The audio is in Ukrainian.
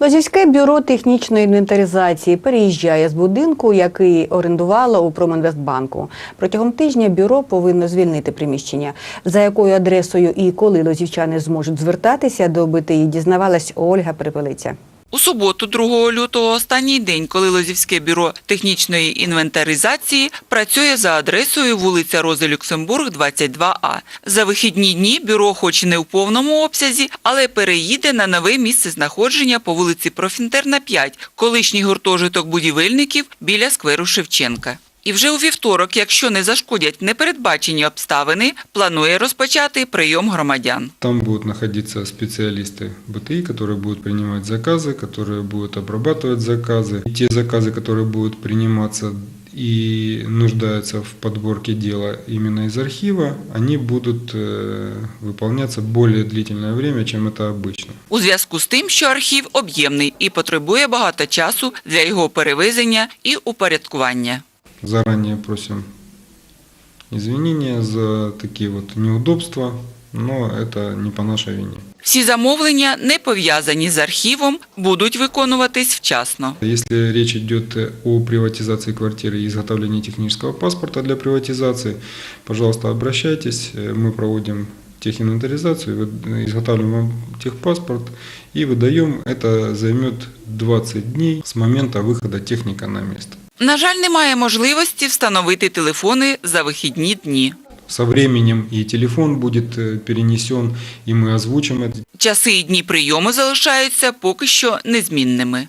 Лозівське бюро технічної інвентаризації переїжджає з будинку, який орендувало у Промінвестбанку. Протягом тижня бюро повинно звільнити приміщення. За якою адресою і коли лозівчани зможуть звертатися до БТІ, дізнавалась Ольга Припелиця. У суботу, 2 лютого, останній день, коли Лозівське бюро технічної інвентаризації працює за адресою вулиця Рози Люксембург, 22А. За вихідні дні бюро, хоч не в повному обсязі, але переїде на нове місце знаходження по вулиці Профінтерна, 5, колишній гуртожиток будівельників біля скверу Шевченка. І вже у вівторок, якщо не зашкодять непередбачені обставини, планує розпочати прийом громадян. Там будут находиться специалисты БТИ, которые будут принимать заказы, которые будут обрабатывать заказы. И те заказы, которые будут приниматься и нуждаются в подборке дела именно из архива, они будут э, выполняться более длительное время, чем это обычно. У зв'язку з тим, що архів об'ємний і потребує багато часу для його перевезення і упорядкування. Заранее просим извинения за такие вот неудобства, но это не по нашей вине. Всі замовлення, не пов'язані з архівом, будуть виконуватись вчасно. Если речь идет о приватизации квартиры и изготовлении технического паспорта для приватизации, пожалуйста, обращайтесь. Э, Мы проводим техинвентаризацию, вы- изготавливаем вам техпаспорт и выдаем. Это займет 20 дней с момента выхода техника на место. На жаль, немає можливості встановити телефони за вихідні дні. Со временем и телефон будет э, перенесен, и мы озвучим это. Часи і дні прийому залишаються поки що незмінними.